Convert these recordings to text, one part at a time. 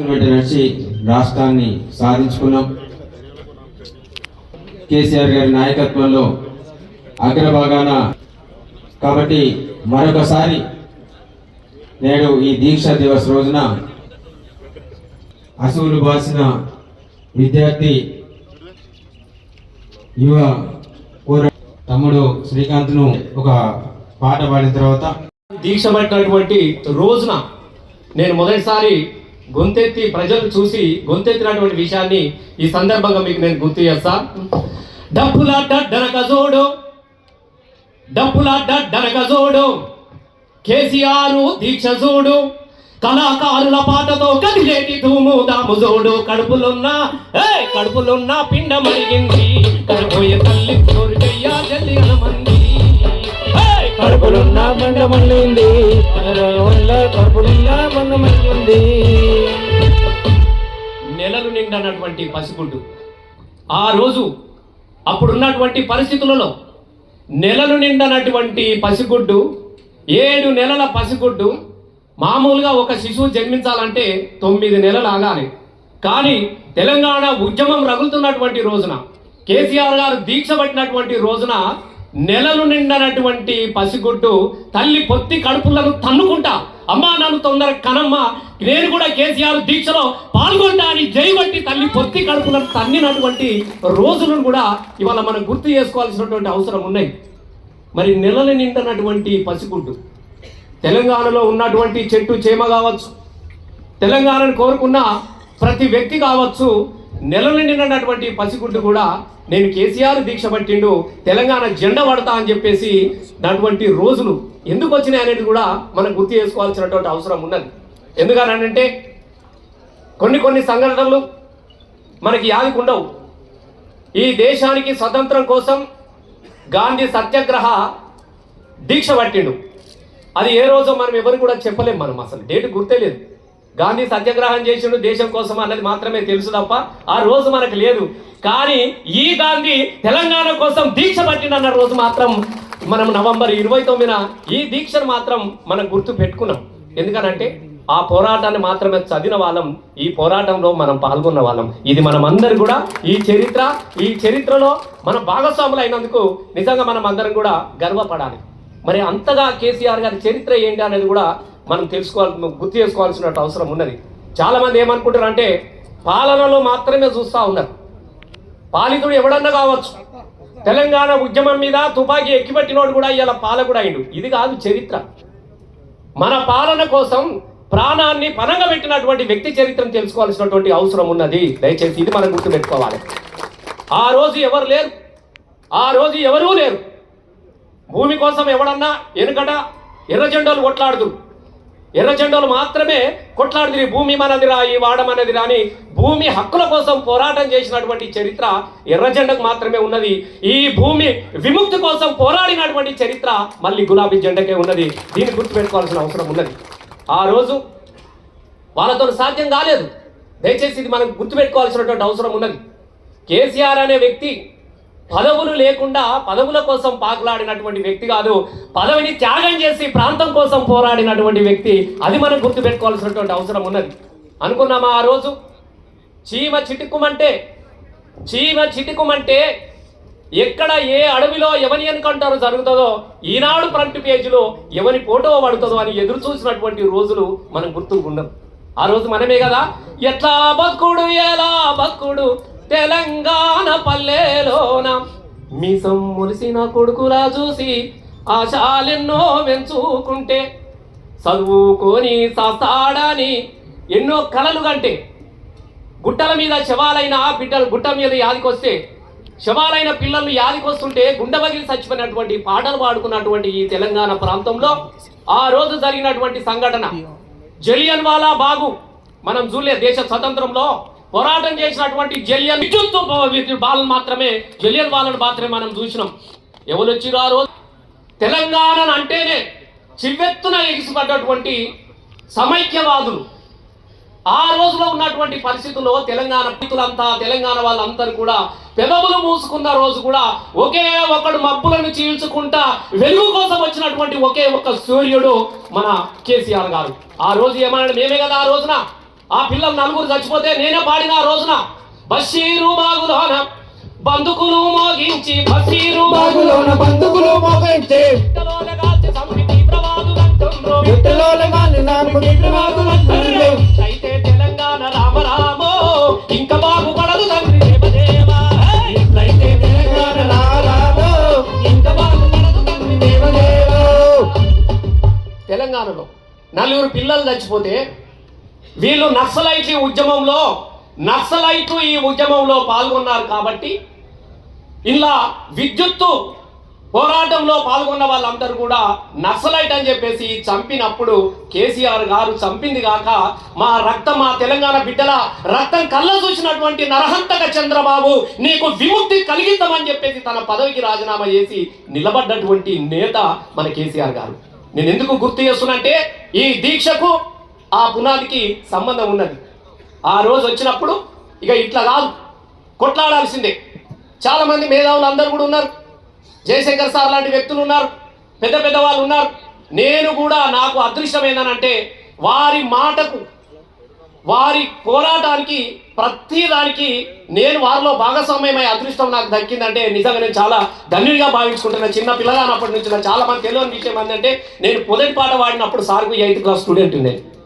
వెంట నడిచి రాష్ట్రాన్ని సాధించుకున్నాం. కేసీఆర్ గారి నాయకత్వంలో అగ్రభాగాన కాబట్టి మరొకసారి నేడు ఈ దీక్షా దివస్ రోజున అసువులు బాసిన విద్యార్థి యువ తమ్ముడు తమ్ముడు శ్రీకాంత్ను ఒక పాట పాడిన తర్వాత దీక్ష పట్టినటువంటి రోజున నేను మొదటిసారి గొంతెత్తి ప్రజలు చూసి గొంతెత్తినటువంటి విషయాన్ని ఈ సందర్భంగా మీకు నేను గుర్తు చేస్తా. డప్పుల డరక జోడు డప్పుల డరక జోడు కేసీఆర్ దీక్ష చూడు కళాకారుల పాటతో కదిలేటి ధూము దాము జోడు. కడుపులున్న ఏ కడుపులున్న పిండ మరిగింది కడుపోయే తల్లి కోరికయ్యా జల్లి కడుపులున్న బండ మళ్ళీంది వల్ల బండ మళ్ళీంది నెలలు నిండనటువంటి పసిగుడ్డు ఆ రోజు అప్పుడున్నటువంటి పరిస్థితులలో నెలలు నిండనటువంటి పసిగుడ్డు ఏడు నెలల పసిగుడ్డు మామూలుగా ఒక శిశువు జన్మించాలంటే తొమ్మిది నెలలు ఆగాలి. కానీ తెలంగాణ ఉద్యమం రగులుతున్నటువంటి రోజున కేసీఆర్ గారు దీక్ష పట్టినటువంటి రోజున నెలలు నిండనటువంటి పసిగుడ్డు తల్లి పొత్తి కడుపులను తన్నుకుంటా అమ్మా నన్ను తొందర కనమ్మా నేను కూడా కేసీఆర్ దీక్షలో పాల్గొంటా అని జైబట్టి తల్లి పొత్తి కడుపులను తన్నినటువంటి రోజులను కూడా ఇవాళ మనం గుర్తు చేసుకోవాల్సినటువంటి అవసరం ఉన్నాయి. మరి నెలలు నిండనటువంటి పసిగుడ్డు తెలంగాణలో ఉన్నటువంటి చెట్టు చేమ కావచ్చు తెలంగాణను కోరుకున్న ప్రతి వ్యక్తి కావచ్చు నెలలు నిండినటువంటి పసిగుడ్డు కూడా నేను కేసీఆర్ దీక్ష పట్టిండు తెలంగాణ జెండా పడతా అని చెప్పేసి నటువంటి రోజులు ఎందుకు వచ్చినాయి అనేది కూడా మనం గుర్తు చేసుకోవాల్సినటువంటి అవసరం ఉన్నది. ఎందుకనంటే కొన్ని కొన్ని సంఘటనలు మనకి యాదికి ఉండవు. ఈ దేశానికి స్వతంత్రం కోసం గాంధీ సత్యాగ్రహ దీక్ష పట్టిండు. అది ఏ రోజు మనం ఎవరు కూడా చెప్పలేము మనం అసలు. డేట్ గుర్తే లేదు. గాంధీ సత్యాగ్రహం చేసిండు దేశం కోసం అన్నది మాత్రమే తెలుసు తప్ప ఆ రోజు మనకు లేదు. కానీ ఈ గాంధీ తెలంగాణ కోసం దీక్ష పట్టిండన్న రోజు మాత్రం మనం నవంబర్ ఇరవై తొమ్మిదిన ఈ దీక్షను మాత్రం మనం గుర్తు పెట్టుకున్నాం. ఎందుకనంటే ఆ పోరాటాన్ని మాత్రమే చదివిన వాళ్ళం ఈ పోరాటంలో మనం పాల్గొన్న వాళ్ళం. ఇది మనం అందరు కూడా ఈ చరిత్ర ఈ చరిత్రలో మన భాగస్వాములు అయినందుకు నిజంగా మనం అందరం కూడా గర్వపడాలి. మరి అంతగా కేసీఆర్ గారి చరిత్ర ఏంటి అనేది కూడా మనం తెలుసుకోవాలి గుర్తు చేసుకోవాల్సిన అవసరం ఉన్నది. చాలామంది ఏమనుకుంటారు అంటే పాలనలో మాత్రమే చూస్తూ ఉన్నారు. పాలితుడు ఎవడన్నా కావచ్చు. తెలంగాణ ఉద్యమం మీద తుపాకీ ఎక్కిపెట్టినోడు కూడా ఇలా పాలకుడు అయిండు. ఇది కాదు చరిత్ర. మన పాలన కోసం ప్రాణాన్ని పనంగా పెట్టినటువంటి వ్యక్తి చరిత్రను తెలుసుకోవాల్సినటువంటి అవసరం ఉన్నది. దయచేసి ఇది మనం గుర్తుపెట్టుకోవాలి. ఆ రోజు ఎవరు లేరు? ఆ రోజు ఎవరూ లేరు? భూమి కోసం ఎవడన్నా ఎనుకట ఎర్ర జెండాలు ఎర్రజెండలు ఎర్ర జెండాలు మాత్రమే కొట్లాడుతుంది భూమి మనదిరా ఈ వాడమన్నది రాని భూమి హక్కుల కోసం పోరాటం చేసినటువంటి చరిత్ర ఎర్ర జెండకు మాత్రమే ఉన్నది. ఈ భూమి విముక్తి కోసం పోరాడినటువంటి చరిత్ర మళ్ళీ గులాబీ జెండకే ఉన్నది. దీన్ని గుర్తుపెట్టుకోవాల్సిన అవసరం ఉన్నది. ఆ రోజు వాళ్ళతో సాధ్యం కాలేదు. దయచేసి ఇది మనం గుర్తుపెట్టుకోవాల్సినటువంటి అవసరం ఉన్నది. కేసీఆర్ అనే వ్యక్తి పదవులు లేకుండా పదవుల కోసం పాకులాడినటువంటి వ్యక్తి కాదు. పదవిని త్యాగం చేసి ప్రాంతం కోసం పోరాడినటువంటి వ్యక్తి. అది మనం గుర్తుపెట్టుకోవాల్సినటువంటి అవసరం ఉన్నది. అనుకున్నామా ఆ రోజు? చీమ చిటుకుమంటే చీమ చిటుకుమంటే ఎక్కడ ఏ అడవిలో ఎవని ఎన్కౌంటర్ జరుగుతుందో ఈనాడు ఫ్రంట్ పేజీలో ఎవని ఫోటో పడుతుందో అని ఎదురు చూసినటువంటి రోజులు మనం గుర్తుకున్నాం ఆ రోజు మనమే కదా? ఎట్లా బక్కుడు ఎలా బక్కుడు తెలంగాణ పల్లెలోన మీసం ములిసిన కొడుకులా చూసి ఆశాలెన్నో పెంచుకుంటే చదువుకొని సాస్తాడని ఎన్నో కళలు కంటే గుట్టల మీద శవాలైన బిడ్డలు గుట్ట మీద యాదికొస్తే శవాలైన పిల్లలు యాదికొస్తుంటే గుండెబగిలి చచ్చిపోయినటువంటి పాటలు పాడుకున్నటువంటి ఈ తెలంగాణ ప్రాంతంలో ఆ రోజు జరిగినటువంటి సంఘటన. జలియన్ వాలా బాగు మనం చూడలే దేశ స్వతంత్రంలో పోరాటం చేసినటువంటి జలియన్ విద్యుత్ బాలను మాత్రమే జలియన్ వాళ్ళను మాత్రమే మనం చూసినాం. ఎవరు వచ్చిరో ఆ రోజు? తెలంగాణ అంటేనే చివెత్తున ఎగిసిపడ్డటువంటి సమైక్యవాదులు. ఆ రోజులో ఉన్నటువంటి పరిస్థితుల్లో తెలంగాణ పితులంతా తెలంగాణ వాళ్ళందరూ కూడా పెదవులు మూసుకున్న రోజు కూడా ఒకే ఒకడు మబ్బులను చీల్చుకుంటా వెలుగు కోసం వచ్చినటువంటి ఒకే ఒక సూర్యుడు మన కేసీఆర్ గారు. ఆ రోజు ఏమన్నాడు? మేమే కదా ఆ రోజున ఆ పిల్లలు నలుగురు చచ్చిపోతే నేనే పాడిన ఆ రోజున బషీరు బాగులోన బందుకులు మోగించి బషీరు బాగులోన బంధుకులు మోగించే. అయితే తెలంగాణ రామరామో ఇంకా బాగుపడదు తండ్రి దేవదేవా తెలంగాణ రారాదో, ఇంకా బాగుపడదు తండ్రి దేవదేవో. తెలంగాణలో నలుగురు పిల్లలు చచ్చిపోతే వీళ్ళు నక్సలైట్ల ఉద్యమంలో నక్సలైట్లు ఈ ఉద్యమంలో పాల్గొన్నారు కాబట్టి ఇలా విద్యుత్తు పోరాటంలో పాల్గొన్న వాళ్ళందరూ కూడా నక్సలైట్ అని చెప్పేసి చంపినప్పుడు కేసీఆర్ గారు చంపింది కాక మా రక్తం మా తెలంగాణ బిడ్డల రక్తం కళ్ళ చూసినటువంటి నరహంతక చంద్రబాబు నీకు విముక్తి కలిగిద్దామని చెప్పేసి తన పదవికి రాజీనామా చేసి నిలబడ్డటువంటి నేత మన కేసీఆర్ గారు. నేను ఎందుకు గుర్తు చేస్తున్నంటే ఈ దీక్షకు ఆ పునాదికి సంబంధం ఉన్నది. ఆ రోజు వచ్చినప్పుడు ఇక ఇట్లా కాదు. కొట్లాడాల్సిందే. చాలామంది మేధావులు అందరూ కూడా ఉన్నారు. జయశంకర్ సార్ లాంటి వ్యక్తులు ఉన్నారు. పెద్ద పెద్ద వాళ్ళు ఉన్నారు. నేను కూడా నాకు అదృష్టం ఏంటంటే వారి మాటకు వారి పోరాటానికి ప్రతి దానికి నేను వారిలో భాగస్వామ్యమై అదృష్టం నాకు దక్కిందంటే నిజంగా నేను చాలా ధన్యుడిగా భావించుకుంటున్నాను చిన్న పిల్లగానప్పటి నుంచి నాకు చాలా మంది తెలియని విషయం ఏంటంటే నేను పొదటి పాట వాడినప్పుడు సార్కు ఎయిత్ క్లాస్ స్టూడెంట్ నేను.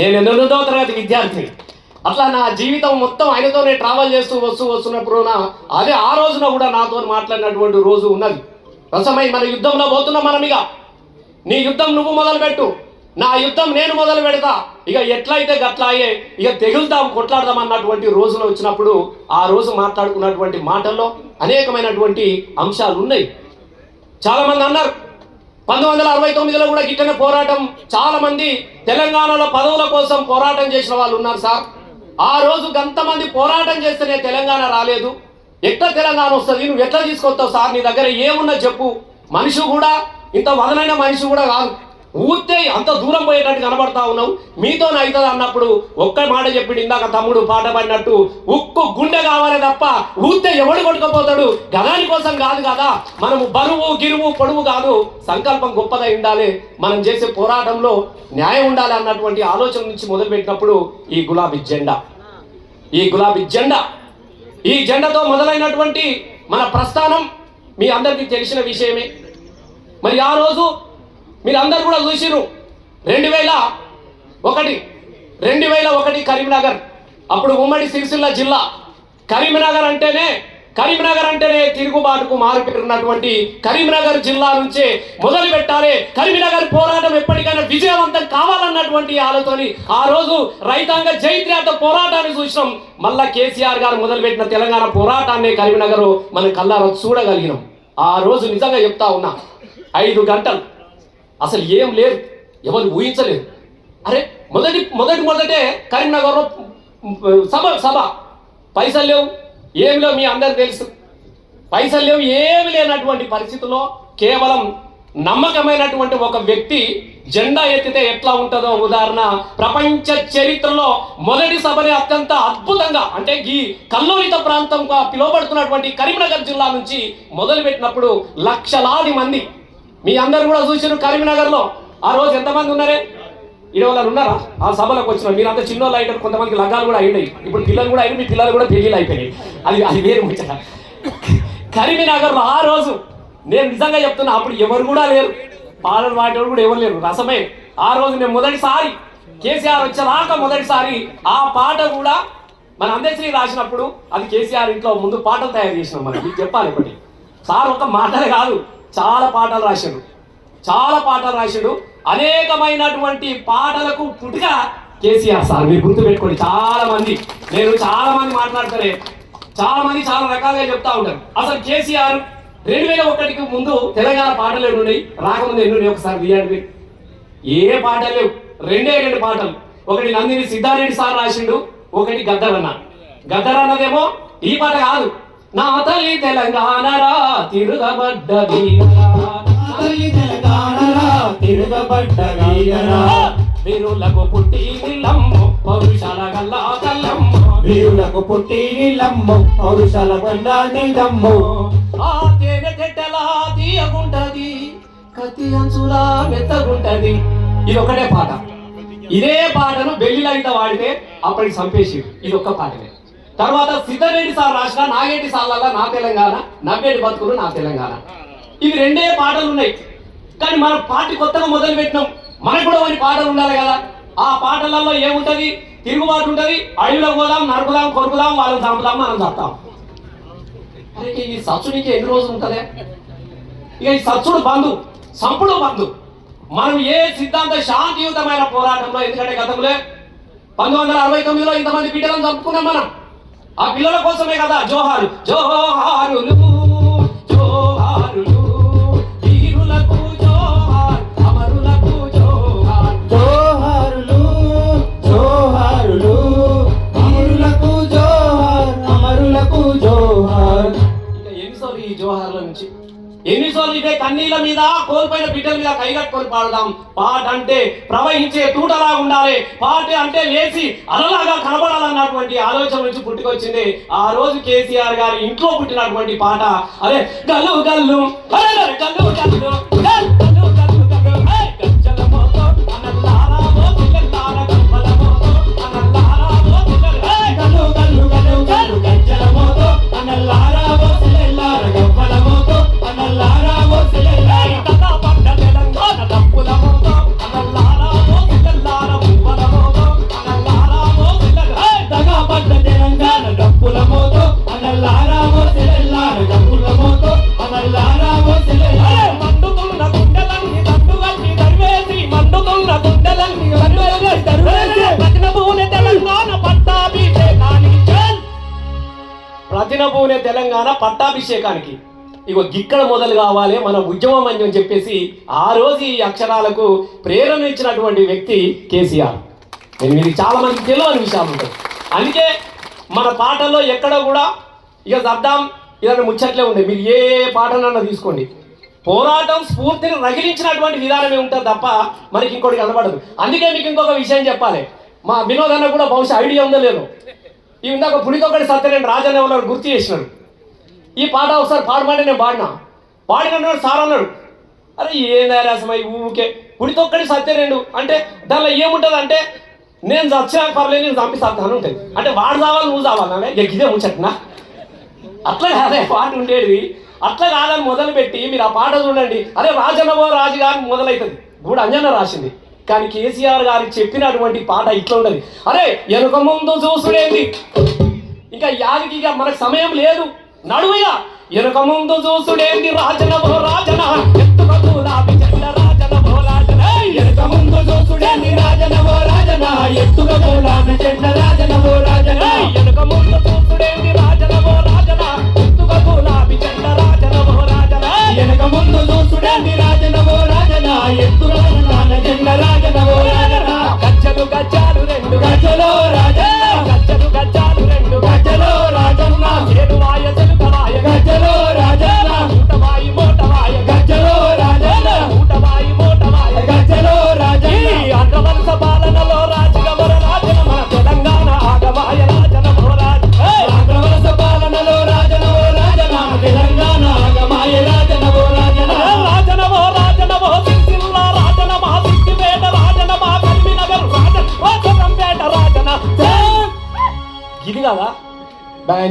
నేను ఎనిమిదో తరగతి విద్యార్థిని. అట్లా నా జీవితం మొత్తం ఆయనతోనే ట్రావెల్ చేస్తూ వస్తూ వస్తున్నప్పుడు నా అదే ఆ రోజున కూడా నాతో మాట్లాడినటువంటి రోజు ఉన్నది. రసమై మన యుద్ధంలో పోతున్నాం మనం ఇక. నీ యుద్ధం నువ్వు మొదలు పెట్టు నా యుద్ధం నేను మొదలు పెడతా. ఇక ఎట్లయితే గట్లా అయ్యే ఇక తెగులుతాం కొట్లాడదాం అన్నటువంటి రోజున వచ్చినప్పుడు ఆ రోజు మాట్లాడుకున్నటువంటి మాటల్లో అనేకమైనటువంటి అంశాలు ఉన్నాయి చాలామంది అన్నారు పంతొమ్మిది వందల అరవై తొమ్మిదిలో కూడా గిట్టనే పోరాటం. చాలా మంది తెలంగాణలో పదవుల కోసం పోరాటం చేసిన వాళ్ళు ఉన్నారు సార్. ఆ రోజు గంతమంది పోరాటం చేస్తేనే తెలంగాణ రాలేదు. ఎట్లా తెలంగాణ వస్తుంది? నువ్వు ఎట్లా తీసుకొస్తావు సార్? నీ దగ్గర ఏమున్నా చెప్పు. మనిషి కూడా ఇంత వదనైన మనిషి కూడా కాదు. ఊతే అంత దూరం పోయేటట్టు కనబడతా ఉన్నావు? మీతో అవుతుంది అన్నప్పుడు ఒక్క మాట చెప్పిండు ఇందాక తమ్ముడు పాట పడినట్టు. ఉక్కు గుండె కావాలి తప్ప ఊతే ఎవడు కొట్టుకుపోతాడు? గదాని కోసం కాదు కదా. మనము బరువు గిరువు పొడువు కాదు. సంకల్పం గొప్పదై ఉండాలి. మనం చేసే పోరాటంలో న్యాయం ఉండాలి అన్నటువంటి ఆలోచన నుంచి మొదలుపెట్టినప్పుడు ఈ గులాబీ జెండా. ఈ గులాబీ జెండా. ఈ జెండాతో మొదలైనటువంటి మన ప్రస్థానం మీ అందరికీ తెలిసిన విషయమే. మరి ఆ రోజు మీరందరూ కూడా చూసిరు రెండు వేల ఒకటి రెండు వేల ఒకటి కరీంనగర్. అప్పుడు ఉమ్మడి సిరిసిల్ల జిల్లా. కరీంనగర్ అంటేనే కరీంనగర్ అంటేనే తిరుగుబాటుకు మారుపేరున్నటువంటి కరీంనగర్ జిల్లా నుంచే మొదలు పెట్టాలి. కరీంనగర్ పోరాటం ఎప్పటికైనా విజయవంతం కావాలన్నటువంటి ఆలోచన ఆ రోజు రైతాంగ జైత్యాత పోరాటాన్ని చూసినాం. మళ్ళా కేసీఆర్ గారు మొదలుపెట్టిన తెలంగాణ పోరాటాన్ని కరీంనగర్ మనం కల్లారా చూడగలిగినాం. ఆ రోజు నిజంగా చెప్తా ఉన్నా ఐదు గంటలు అసలు ఏం లేదు. ఎవరు ఊహించలేదు. అరే మొదటి మొదటి మొదటే కరీంనగర్లో సభ సభ. పైసలు లేవు. ఏమి లేవు మీ అందరికి తెలుసు. పైసలు లేవు ఏమి లేనటువంటి పరిస్థితుల్లో కేవలం నమ్మకమైనటువంటి ఒక వ్యక్తి జెండా ఎత్తితే ఎట్లా ఉంటుందో ఉదాహరణ ప్రపంచ చరిత్రలో మొదటి సభని అత్యంత అద్భుతంగా అంటే ఈ కల్లోలిత ప్రాంతంగా పిలువబడుతున్నటువంటి కరీంనగర్ జిల్లా నుంచి మొదలుపెట్టినప్పుడు లక్షలాది మంది మీ అందరు కూడా చూసారు కరీంనగర్లో ఆ రోజు ఎంతమంది ఉన్నారే? ఇరవై ఉన్నారా? ఆ సభలకు వచ్చిన మీరు అంత చిన్నోళ్ళు అయినారు. కొంతమందికి లగ్గాలు కూడా అయినాయి. ఇప్పుడు పిల్లలు కూడా అయినాయి. మీ పిల్లలు కూడా పెళ్ళిళ్ళు అయిపోయినాయి. అది అది వేరు ముచ్చట. కరీంనగర్లో ఆ రోజు నేను నిజంగా చెప్తున్నా అప్పుడు ఎవరు కూడా లేరు. పాలన వాడేవాడు కూడా ఎవరు లేరు. రసమే. ఆ రోజు నేను మొదటిసారి కేసీఆర్ వచ్చేదాకా మొదటిసారి ఆ పాట కూడా మన అందశ్రీ రాసినప్పుడు అది కేసీఆర్ ఇంట్లో ముందు పాటలు తయారు చేసినాం మనం. మీకు చెప్పాలి ఒకటి సార్ ఒక మాటలే కాదు. చాలా పాటలు రాశాడు. చాలా పాటలు రాశాడు. అనేకమైనటువంటి పాటలకు పుట్టుక కేసీఆర్ సార్ మీరు గుర్తుపెట్టుకోండి. చాలా మంది నేను చాలా మంది మాట్లాడతానే చాలా మంది చాలా రకాలుగా చెప్తా ఉంటారు. అసలు కేసీఆర్ రెండు వేల ఒకటికి ముందు తెలంగాణ పాటలు ఎన్ని ఉన్నాయి? రాకముందు ఎన్ని ఉన్నాయి? ఒకసారి తీయండి ఏ పాటలు లేవు. రెండే రెండు పాటలు. ఒకటి నందిని సిద్ధారెడ్డి సార్ రాసిండు ఒకటి గద్దరన్న గద్దరన్నదేమో ఈ పాట కాదు. నా తల్లి తెలంగాణ రా తిరుగబడ్డ వీరా. తల్లి తెలంగాణరా తిరగబడ్డ వీరరా. వీరులకు పుట్టి నిల్లమ్ము పౌరుషాల గల్లా కల్లమ్ము వీరులకు పుట్టి నీలమ్ము పౌరుషాల బండ నీలమ్ము. ఆ తేనె తెట్టలా తీయగుంటది కత్తి అంచులా మెత్తగుంటది. ఇది ఒకటే పాట. ఇదే పాటను బెల్లిలైత వాడితే అప్పటికి చంపేసి ఇది ఒక్క పాటనే. తర్వాత సిద్ధరెడ్డి సార్ రాసిన నాగేటి సార్లల్లా నా తెలంగాణ నవ్వేటి బతుకులు నా తెలంగాణ. ఇవి రెండే పాటలు ఉన్నాయి. కానీ మనం పార్టీ కొత్తగా మొదలు పెట్టినాం మనకు కూడా కొన్ని పాటలు ఉండాలి కదా. ఆ పాటలలో ఏముంటది? తిరుగుబాటు ఉంటది. అడవిలో పోదాం నరుకుదాం కొరుకుదాం వాళ్ళని చంపుదాం మనం చస్తాం అరే ఈ సత్సుడికి ఎన్ని రోజులు ఉంటుందే? ఇక ఈ సచ్చుడు బంధు సంపుడు బంధు. మనం ఏ సిద్ధాంత శాంతియుతమైన పోరాటంలో ఎందుకంటే గతంలో పంతొమ్మిది వందల అరవై తొమ్మిదిలో ఇంతమంది బిడ్డలను చంపుకున్నాం మనం. ఆ పిల్లల కోసమే కదా జోహారు. జోహారులు జోహారులు వీరులకు జోహార్ అమరులకు జోహార్. జోహారులు జోహారులు అమరులకు జోహార్ అమరులకు జోహార్. ఇంకా ఎన్నిసార్లు ఈ జోహార్ల నుంచి? ఎన్నిసార్లు ఇదే కన్నీళ్ళ మీద కోల్పోయిన బిడ్డల మీద కైగట్టుకొని పాడదాం. పాట అంటే ప్రవహించే తూటలా ఉండాలి. పాట అంటే లేచి అలలాగా కనబడాలన్నటువంటి ఆలోచన నుంచి పుట్టుకొచ్చింది. ఆ రోజు కేసీఆర్ గారి ఇంట్లో పుట్టినటువంటి పాట. అదే గల్లు గల్లు అరే గల్లు గల్లు గల్లు గల్లు. రత్నభూని తెలంగాణ పట్టాభిషేకానికి. ఇగో గిక్కడ మొదలు కావాలి మన ఉద్యమం అని చెప్పేసి ఆ రోజు ఈ అక్షరాలకు ప్రేరణ ఇచ్చినటువంటి వ్యక్తి కేసీఆర్. నేను మీకు చాలా మంది తెలియని విషయాలు ఉంటాయి. అందుకే మన పాటల్లో ఎక్కడ కూడా ఇక సర్దాం ఇలాంటి ముచ్చట్లే ఉండే. మీరు ఏ పాటనన్నా తీసుకోండి. పోరాటం స్ఫూర్తిని రగిలించినటువంటి విధానమే ఉంటుంది తప్ప మనకి ఇంకోటి కనబడదు. అందుకే మీకు ఇంకొక విషయం చెప్పాలి. మా వినోద్ అన్న కూడా బహుశా ఐడియా ఉందో లేదు. ఈ ఇందాక పుడితొక్కడి సత్యనారాయణ రాజన్న వాళ్ళు గుర్తు చేసినాడు. ఈ పాట ఒకసారి పాడమంటే నేను పాడినా. పాడినన్నాడు సార్ అన్నాడు. అరే ఏందా రసమై ఊకే. పులితొక్కడి సత్యనేడు అంటే దానిలో ఏముంటుంది అంటే నేను చచ్చినా పర్లేదు నేను చంపిస్తాను ఉంటుంది. అంటే వాడు చావాలి నువ్వు చావాలనే ఇక ఇదే ముచ్చట్నా? అట్లా కాదే పాట ఉండేది. అట్లా కాదని మొదలుపెట్టి మీరు ఆ పాట చూడండి. అదే రాజనవో రాజు గారు మొదలవుతుంది కూడా అంజన్న రాసింది. కానీ కేసీఆర్ గారికి చెప్పినటువంటి పాట ఇట్లా ఉండదు అరే వెనుక ముందు చూసుడేంది? ఇంకా యాదికి ఇక మనకు సమయం లేదు. నడువుగా వెనుక ముందు చూసుడేంది రాజన ఎత్తుక గులాబీ జెండ రాజనవో రాజన? ఏయ్! వెనుక ముందు చూసుడేంది రాజనవో రాజన? ఎత్తుక రాజన జెండ రాజనవో రాజన? ఏయ్! వెనుక ముందు చూసుడేంది రాజన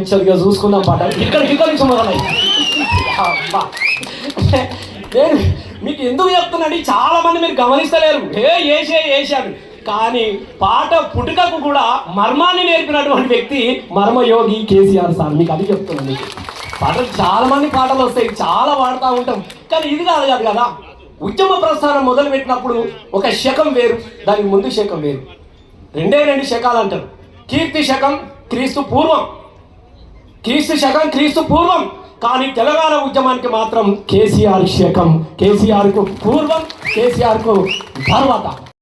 బ్యాంచర్గా చూసుకుందాం పాట. ఇక్కడ ఇక్కడ నుంచి మొదలై. నేను మీకు ఎందుకు చెప్తున్నాను చాలా మంది మీరు గమనిస్తలేరు. ఏ ఏసే ఏసాడు కానీ పాట పుట్టుకకు కూడా మర్మాన్ని నేర్పినటువంటి వ్యక్తి మర్మయోగి కేసీఆర్ సార్. మీకు అది చెప్తున్నాను. మీకు పాటలు చాలా మంది పాటలు వస్తాయి. చాలా పాడుతూ ఉంటాం. కానీ ఇది కాదు కాదు కదా. ఉద్యమ ప్రస్థానం మొదలు పెట్టినప్పుడు ఒక శకం వేరు దానికి ముందు శకం వేరు. రెండే రెండు శకాలు అంటారు. కీర్తి శకం క్రీస్తు పూర్వం. క్రీస్తు శకం క్రీస్తు పూర్వం. కానీ తెలంగాణ ఉద్యమానికి మాత్రం కేసీఆర్ శకం. కేసీఆర్కు పూర్వం కేసీఆర్కు తర్వాత.